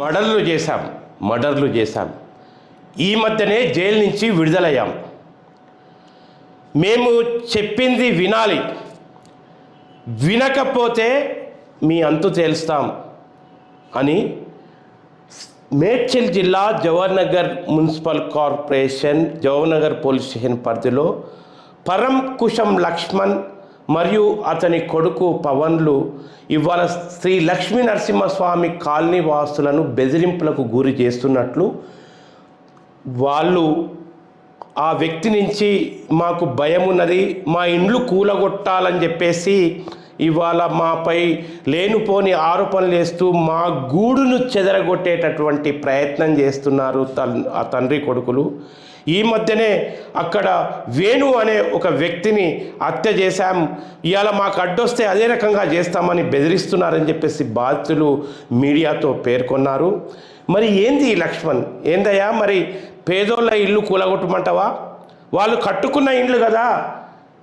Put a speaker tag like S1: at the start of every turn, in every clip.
S1: మడర్లు చేశాం మర్డర్లు చేశాం. ఈ మధ్యనే జైలు నుంచి విడుదలయ్యాం. మేము చెప్పింది వినాలి. వినకపోతే మీ అంతు తేల్స్తాం అని మేడ్చల్ జిల్లా Jawaharnagar municipal corporation Jawaharnagar police station పరిధిలో పరం కుషం లక్ష్మణ్ మరియు అతని కొడుకు పవన్లు ఇవాళ శ్రీ లక్ష్మీ నరసింహస్వామి కాలనీ వాసులను బెదిరింపులకు గురి చేస్తున్నట్లు వాళ్ళు ఆ వ్యక్తి నుంచి మాకు భయం ఉన్నది మా ఇండ్లు కూలగొట్టాలని చెప్పేసి ఇవాళ మాపై లేనిపోని ఆరోపణలు వేస్తూ మా గూడును చెదరగొట్టేటటువంటి ప్రయత్నం చేస్తున్నారు తన్ ఆ తండ్రి కొడుకులు. ఈ మధ్యనే అక్కడ వేణు అనే ఒక వ్యక్తిని హత్య చేశాం. ఇవాళ మాకు అడ్డొస్తే అదే రకంగా చేస్తామని బెదిరిస్తున్నారని చెప్పేసి బాధితులు మీడియాతో పేర్కొన్నారు. మరి ఏంది లక్ష్మణ్? ఏందయ్యా మరి పేదోళ్ళ ఇల్లు కూలగొట్టమంటావా? వాళ్ళు కట్టుకున్న ఇండ్లు కదా.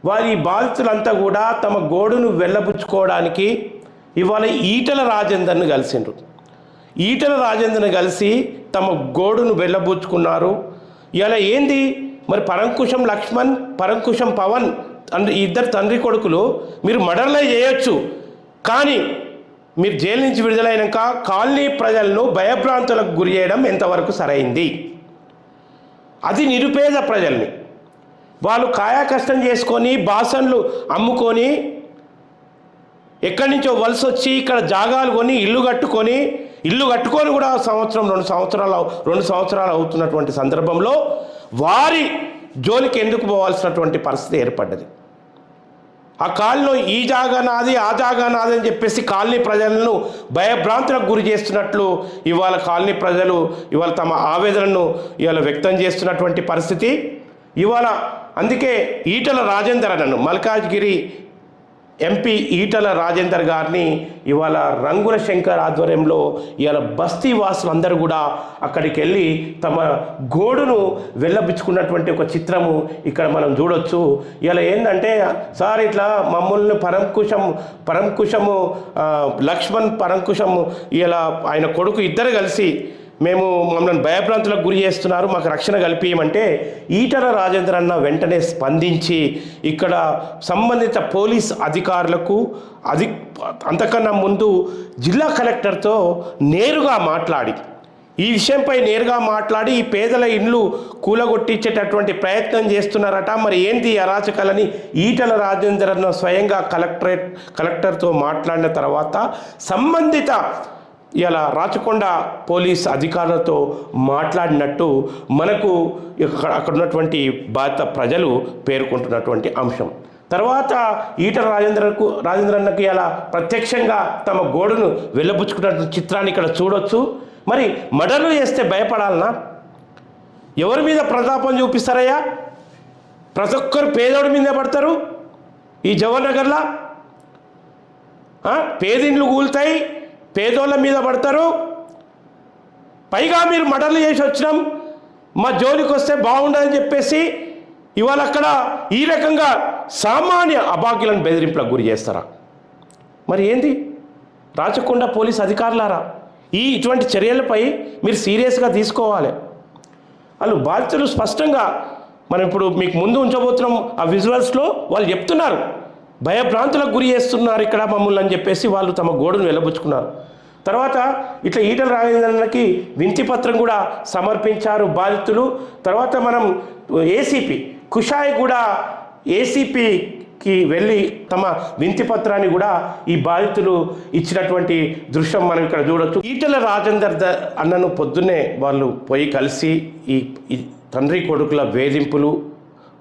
S1: వారి బాధితులంతా కూడా తమ గోడును వెళ్ళబుచ్చుకోవడానికి ఇవాళ ఈటల రాజేందర్ను కలిసిండ్రు. ఈటల రాజేందర్ని కలిసి తమ గోడును వెళ్ళబుచ్చుకున్నారు. ఇలా ఏంది? మరి పరంకుశం లక్ష్మణ్ పరంకుశం పవన్ తండ్రి ఈ ఇద్దరు తండ్రి కొడుకులు మీరు మర్డర్లే చేయొచ్చు. కానీ మీరు జైలు నుంచి విడుదలైనాక కాలనీ ప్రజలను భయభ్రాంతులకు గురి చేయడం ఎంతవరకు సరైంది? అది నిరుపేద ప్రజల్ని. వాళ్ళు కాయా కష్టం చేసుకొని బాసన్లు అమ్ముకొని ఎక్కడి నుంచో వలస వచ్చి ఇక్కడ జాగాలు కొని ఇల్లు కట్టుకొని ఇల్లు కట్టుకొని కూడా సంవత్సరం రెండు సంవత్సరాలు రెండు సంవత్సరాలు అవుతున్నటువంటి సందర్భంలో వారి జోలికి ఎందుకు పోవాల్సినటువంటి పరిస్థితి ఏర్పడ్డది. ఆ కాలనీలో ఈ జాగా నాది ఆ జాగా నాది అని చెప్పేసి కాలనీ ప్రజలను భయభ్రాంతులకు గురి చేస్తున్నట్లు ఇవాళ కాలనీ ప్రజలు ఇవాళ తమ ఆవేదనను ఇవాళ వ్యక్తం చేస్తున్నటువంటి పరిస్థితి. ఇవాళ అందుకే ఈటల రాజేందర్ అన్నను మల్కాజ్గిరి ఎంపీ ఈటల రాజేందర్ గారిని ఇవాళ రంగుల శంకర్ ఆధ్వర్యంలో ఇవాళ బస్తీ వాసులందరూ కూడా అక్కడికి వెళ్ళి తమ గోడును వెళ్ళబిచ్చుకున్నటువంటి ఒక చిత్రము ఇక్కడ మనం చూడొచ్చు. ఇలా ఏంటంటే సార్ ఇట్లా మమ్మల్ని పరంకుశం పరంకుశము లక్ష్మణ్ పరంకుశము ఇలా ఆయన కొడుకు ఇద్దరు కలిసి మేము మమ్మల్ని భయభ్రాంతులకు గురి చేస్తున్నారు మాకు రక్షణ కల్పించమంటే ఈటల రాజేంద్ర అన్న వెంటనే స్పందించి ఇక్కడ సంబంధిత పోలీస్ అధికారులకు అధి అంతకన్నా ముందు జిల్లా కలెక్టర్తో నేరుగా మాట్లాడి ఈ విషయంపై నేరుగా మాట్లాడి ఈ పేదల ఇండ్లు కూలగొట్టించేటటువంటి ప్రయత్నం చేస్తున్నారట. మరి ఏంటి అరాచకాలని ఈటల రాజేందర్ అన్న స్వయంగా కలెక్టరేట్ కలెక్టర్తో మాట్లాడిన తర్వాత సంబంధిత ఇలా రాచకొండ పోలీస్ అధికారులతో మాట్లాడినట్టు మనకు ఇక్కడ అక్కడ ఉన్నటువంటి బాధిత ప్రజలు పేర్కొంటున్నటువంటి అంశం. తర్వాత ఈటల రాజేంద్రకు రాజేంద్రన్నకి ఇలా ప్రత్యక్షంగా తమ గోడును వెళ్ళబుచ్చుకున్నటువంటి చిత్రాన్ని ఇక్కడ చూడొచ్చు. మరి మర్డర్లు చేస్తే భయపడాలనా? ఎవరి మీద ప్రతాపం చూపిస్తారయ్యా? ప్రతి ఒక్కరు పేదోడి మీదే పడతారు. ఈ జవహర్ నగర్లో? పేదిండ్లు కూలుతాయి. పేదోళ్ళ మీద పడతారు. పైగా మీరు మర్డర్లు చేసి వచ్చినాం. మా జోలికి వస్తే బాగుండదని చెప్పేసి ఇవాళ అక్కడ ఈ రకంగా సామాన్య అభాగ్యులను బెదిరింపులకు గురి చేస్తారా? మరి ఏంది? రాచకొండ పోలీస్ అధికారులారా ఈ ఇటువంటి చర్యలపై మీరు సీరియస్గా తీసుకోవాలి. వాళ్ళు బాధితులు స్పష్టంగా మనం ఇప్పుడు మీకు ముందు ఉంచబోతున్నాం ఆ విజువల్స్లో వాళ్ళు చెప్తున్నారు. భయభ్రాంతులకు గురి చేస్తున్నారు ఇక్కడ మమ్మల్ని అని చెప్పేసి వాళ్ళు తమ గోడును వెలబుచ్చుకున్నారు. తర్వాత ఇట్లా ఈటల రాజేంద్రన్నకి వింతి పత్రం కూడా సమర్పించారు బాధితులు. తర్వాత మనం ఏసీపీ కుషాయి కూడా ఏసీపీకి వెళ్ళి తమ వింతి పత్రాన్ని కూడా ఈ బాధితులు ఇచ్చినటువంటి దృశ్యం మనం ఇక్కడ చూడొచ్చు. ఈటల రాజేందర్ ద- అన్నను పొద్దున్నే వాళ్ళు పోయి కలిసి ఈ తండ్రి కొడుకుల వేధింపులు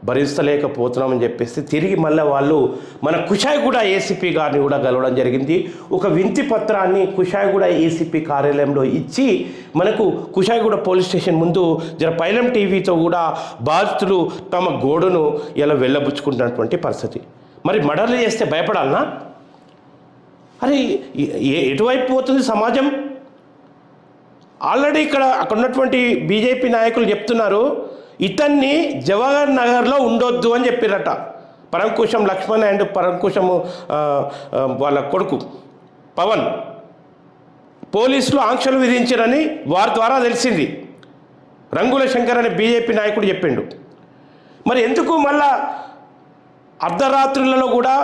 S1: భరించలేకపోతున్నామని చెప్పేసి తిరిగి మళ్ళీ వాళ్ళు మన కుషాయిగూడ ఏసీపీ గారిని కూడా కలవడం జరిగింది. ఒక వింతి పత్రాన్ని కుషాయిగూడ ఏసీపీ కార్యాలయంలో ఇచ్చి మనకు కుషాయిగూడ పోలీస్ స్టేషన్ ముందు జర పైలం టీవీతో కూడా బాధితులు తమ గోడును ఇలా వెళ్ళబుచ్చుకుంటున్నటువంటి పరిస్థితి. మరి మర్డర్లు చేస్తే భయపడాలనా? అరే ఎటువైపు పోతుంది సమాజం? ఆల్రెడీ ఇక్కడ అక్కడ ఉన్నటువంటి బీజేపీ నాయకులు చెప్తున్నారు. ఇతన్ని జవహర్ నగర్లో ఉండొద్దు అని చెప్పిరట పరంకుశం లక్ష్మణ్ అండ్ పరంకుశము వాళ్ళ కొడుకు పవన్. పోలీసులు ఆంక్షలు విధించారని వారి ద్వారా తెలిసింది. రంగుల శంకర్ అనే బీజేపీ నాయకుడు చెప్పిండు. మరి ఎందుకు మళ్ళా అర్ధరాత్రులలో కూడా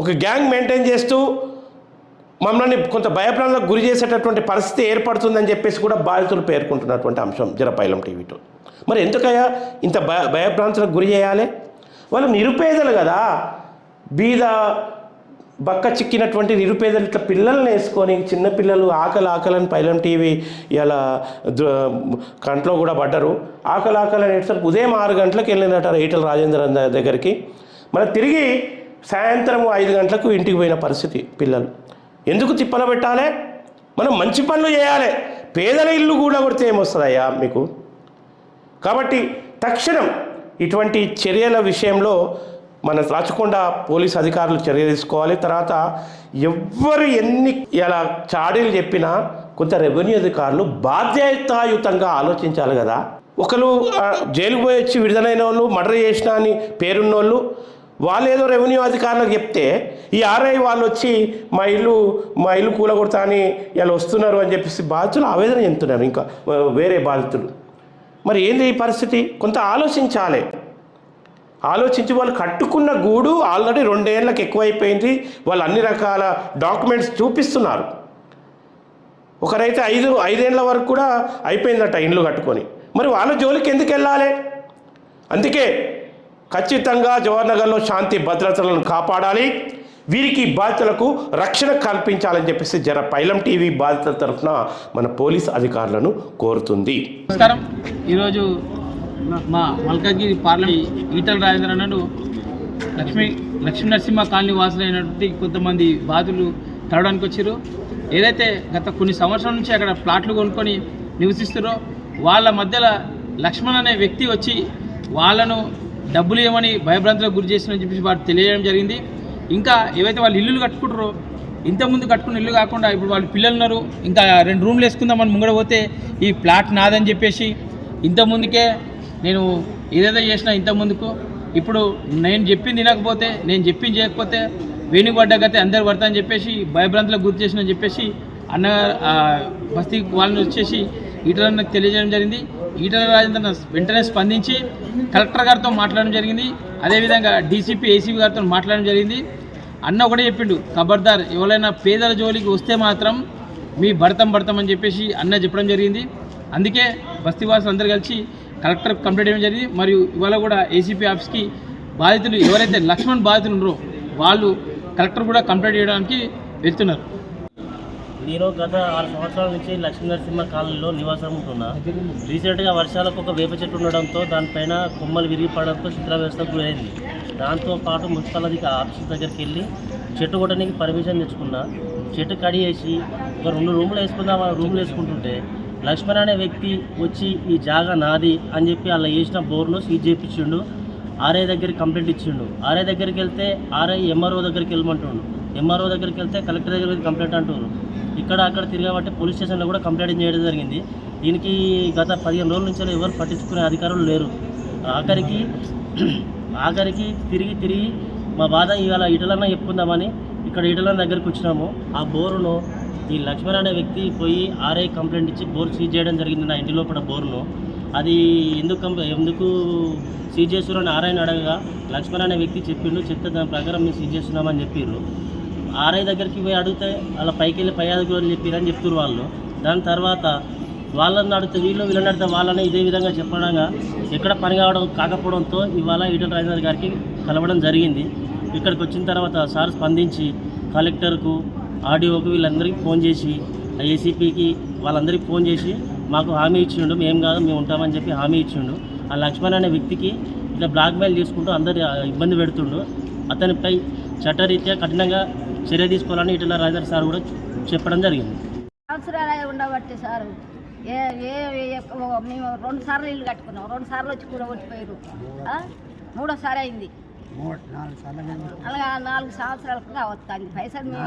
S1: ఒక గ్యాంగ్ మెయింటైన్ చేస్తూ మమ్మల్ని కొంత భయప్రాణాలకు గురి చేసేటటువంటి పరిస్థితి ఏర్పడుతుందని చెప్పేసి కూడా బాధితులు పేర్కొంటున్నటువంటి అంశం జరపైలం టీవీతో. మరి ఎందుకయ్యా? ఇంత భయ భయభ్రాంతులకు గురి చేయాలి? వాళ్ళు నిరుపేదలు కదా. బీద బక్క చిక్కినటువంటి నిరుపేదలు ఇట్లా పిల్లల్ని వేసుకొని చిన్నపిల్లలు ఆకలి ఆకలని పైలం టీవీ ఇలా కంట్లో కూడా పడ్డరు. ఆకలి ఆకలి అనేసరికి ఉదయం ఆరు గంటలకు వెళ్ళినట్టు ఈటల రాజేంద్ర దగ్గరికి. మళ్ళీ తిరిగి సాయంత్రం ఐదు గంటలకు ఇంటికి పోయిన పరిస్థితి పిల్లలు. ఎందుకు తిప్పల పెట్టాలి? మనం మంచి పనులు చేయాలి. పేదల ఇల్లు కూడా కొడితే ఏమొస్తుందయ్యా మీకు? కాబట్టి తక్షణం ఇటువంటి చర్యల విషయంలో మన రాచకొండ పోలీస్ అధికారులు చర్య తీసుకోవాలి. తర్వాత ఎవ్వరు ఎన్ని ఇలా చాడీలు చెప్పినా కొంత రెవెన్యూ అధికారులు బాధ్యతాయుతంగా ఆలోచించాలి కదా. ఒకరు జైలుకు పోయి వచ్చి విడుదలైన వాళ్ళు మర్డర్ చేసిన అని పేరున్న వాళ్ళు వాళ్ళు ఏదో రెవెన్యూ అధికారులకు చెప్తే ఈ ఆర్ఐ వాళ్ళు వచ్చి మా ఇల్లు మా ఇల్లు కూలగొడతా అని ఇలా వస్తున్నారు అని చెప్పేసి బాధితులు ఆవేదన చెందుతున్నారు. ఇంకా వేరే బాధితులు. మరి ఏంది ఈ పరిస్థితి? కొంత ఆలోచించాలి. ఆలోచించి వాళ్ళు కట్టుకున్న గూడు ఆల్రెడీ రెండేళ్ళకి ఎక్కువైపోయింది. వాళ్ళు అన్ని రకాల డాక్యుమెంట్స్ చూపిస్తున్నారు. ఒకరైతే ఐదు ఐదేళ్ళ వరకు కూడా అయిపోయిందట ఇండ్లు కట్టుకొని. మరి వాళ్ళ జోలికి ఎందుకు వెళ్ళాలి? అందుకే ఖచ్చితంగా జవహర్నగర్లో శాంతి భద్రతలను కాపాడాలి. వీరికి బాధితులకు రక్షణ కల్పించాలని చెప్పేసి జర పైలం టీవీ బాధితుల తరఫున మన పోలీస్ అధికారులను కోరుతుంది.
S2: నమస్కారం. ఈరోజు మా మల్కాజ్గిరి పార్లమెంట్ ఈటల రాజేంద్ర అన్నను లక్ష్మీ లక్ష్మీ నరసింహ కాలనీ వాసులైనటువంటి కొంతమంది బాధితులు తరడానికి వచ్చారు. ఏదైతే గత కొన్ని సంవత్సరాల నుంచి అక్కడ ప్లాట్లు కొనుక్కొని నివసిస్తారో వాళ్ళ మధ్యలో లక్ష్మణ్ అనే వ్యక్తి వచ్చి వాళ్ళను డబ్బులు ఇవ్వమని భయభ్రాంతులకు గురి చేసిన చెప్పేసి వారు తెలియడం జరిగింది. ఇంకా ఏవైతే వాళ్ళు ఇల్లులు కట్టుకుంటారో ఇంతకుముందు కట్టుకున్న ఇల్లు కాకుండా ఇప్పుడు వాళ్ళు పిల్లలు ఉన్నారు ఇంకా రెండు రూమ్లు వేసుకుందామని ముంగడ పోతే ఈ ప్లాట్ నాదని చెప్పేసి ఇంతకుముందుకే నేను ఏదేదో చేసినా ఇంతకుముందుకు ఇప్పుడు నేను చెప్పింది వినకపోతే నేను చెప్పింది చేయకపోతే వేణుగడ్డ గతే అందరు పడతా అని చెప్పేసి భయభ్రాంతులకు గుర్తు చేసిన చెప్పేసి అన్న బస్తీ వాళ్ళని వచ్చేసి ఈటలకు తెలియజేయడం జరిగింది. ఈటల రాజేంద్ర వెంటనే స్పందించి కలెక్టర్ గారితో మాట్లాడడం జరిగింది. అదేవిధంగా డీసీపీ ఏసీపీ గారితో మాట్లాడడం జరిగింది. అన్న ఒకటే చెప్పిండు ఖబర్దార్ ఎవరైనా పేదల జోలికి వస్తే మాత్రం మీ భర్తం భర్తం అని చెప్పేసి అన్న చెప్పడం జరిగింది. అందుకే బస్తీవాసులు అందరు కలిసి కలెక్టర్ కంప్లైంట్ చేయడం జరిగింది. మరియు ఇవాళ కూడా ఏసీపీ ఆఫీస్కి బాధితులు ఎవరైతే లక్ష్మణ్ బాధితులు ఉన్నారో వాళ్ళు కలెక్టర్ కూడా కంప్లైంట్ చేయడానికి వెళ్తున్నారు.
S3: నేను గత ఆరు సంవత్సరాల నుంచి లక్ష్మీ నరసింహ కాలనీలో నివాసం ఉంటున్నా. రీసెంట్గా వర్షాలకు ఒక వేప చెట్టు ఉండడంతో దానిపైన కొమ్మలు విరిగిపడడంతో శిథిల వ్యవస్థకు గురైంది. దాంతో పాటు మున్సిపల్ అధికారి ఆఫీస్ దగ్గరికి వెళ్ళి చెట్టు కొట్టడానికి పర్మిషన్ తెచ్చుకున్నా. చెట్టు కడిగేసి ఒక రెండు రూములు వేసుకుందాం ఆ రూములు వేసుకుంటుంటే లక్ష్మణ్ అనే వ్యక్తి వచ్చి ఈ జాగా నాది అని చెప్పి అలా వేసిన బోర్ను సీజ్ చేయించిండు. ఆర్ఐ దగ్గరికి కంప్లైంట్ ఇచ్చిండు. ఆర్ఐ దగ్గరికి వెళ్తే ఆర్ఐ ఎంఆర్ఓ దగ్గరికి వెళ్ళమంటుండు. ఎంఆర్ఓ దగ్గరికి వెళ్తే కలెక్టర్ దగ్గరికి కంప్లైంట్ అంటున్నారు ఇక్కడ అక్కడ తిరగబట్టి పోలీస్ స్టేషన్లో కూడా కంప్లైంట్ చేయడం జరిగింది. దీనికి గత పదిహేను రోజుల నుంచి ఎవరు పట్టించుకునే అధికారులు లేరు. ఆఖరికి ఆఖరికి తిరిగి తిరిగి మా బాధ ఇవాళ ఇటలన్నా చెప్పుకుందామని ఇక్కడ ఇటలన్న దగ్గరికి వచ్చినాము. ఆ బోరును ఈ లక్ష్మణ్ అనే వ్యక్తి పోయి ఆర్ఐ కంప్లైంట్ ఇచ్చి బోర్ సీజ్ చేయడం జరిగింది నా ఇంటి లోపల బోర్ను. అది ఎందుకు ఎందుకు సీజ్ చేస్తున్నారని ఆర్ఐని అడగగా లక్ష్మణ్ అనే వ్యక్తి చెప్పిండు చెప్తే దాని ప్రకారం మేము సీజ్ చేస్తున్నామని చెప్పారు ఆర్ఐ దగ్గరికి పోయి అడిగితే అలా పైకి వెళ్ళి పై అధికారులు చెప్పారని చెప్తున్నారు వాళ్ళు. దాని తర్వాత వాళ్ళని నడితే వీళ్ళు వీళ్ళని నడితే వాళ్ళని ఇదే విధంగా చెప్పడంగా ఎక్కడ పని కావడం కాకపోవడంతో ఇవాళ ఈటల రాజేంద్ర గారికి కలవడం జరిగింది. ఇక్కడికి వచ్చిన తర్వాత సార్ స్పందించి కలెక్టర్కు ఆర్డీఓకు వీళ్ళందరికీ ఫోన్ చేసి ఏసీపీకి వాళ్ళందరికీ ఫోన్ చేసి మాకు హామీ ఇచ్చిండు మేము కాదు మేము ఉంటామని చెప్పి హామీ ఇచ్చిండు. ఆ లక్ష్మణ్ అనే వ్యక్తికి ఇట్లా బ్లాక్మెయిల్ చేసుకుంటూ అందరి ఇబ్బంది పెడుతుండు. అతనిపై చట్టరీత్యా కఠినంగా చర్య తీసుకోవాలని ఇటీవల రాజేంద్ర సార్ కూడా చెప్పడం జరిగింది.
S4: సంవత్సరాలు ఉండబట్టి సార్. ఏ ఏ మేము రెండు సార్లు ఇల్లు కట్టుకున్నాం. రెండు సార్లు వచ్చి కూడా ఆ? మూడోసారి అయింది. అలాగా నాలుగు సంవత్సరాలకు వస్తుంది పైసలు మేము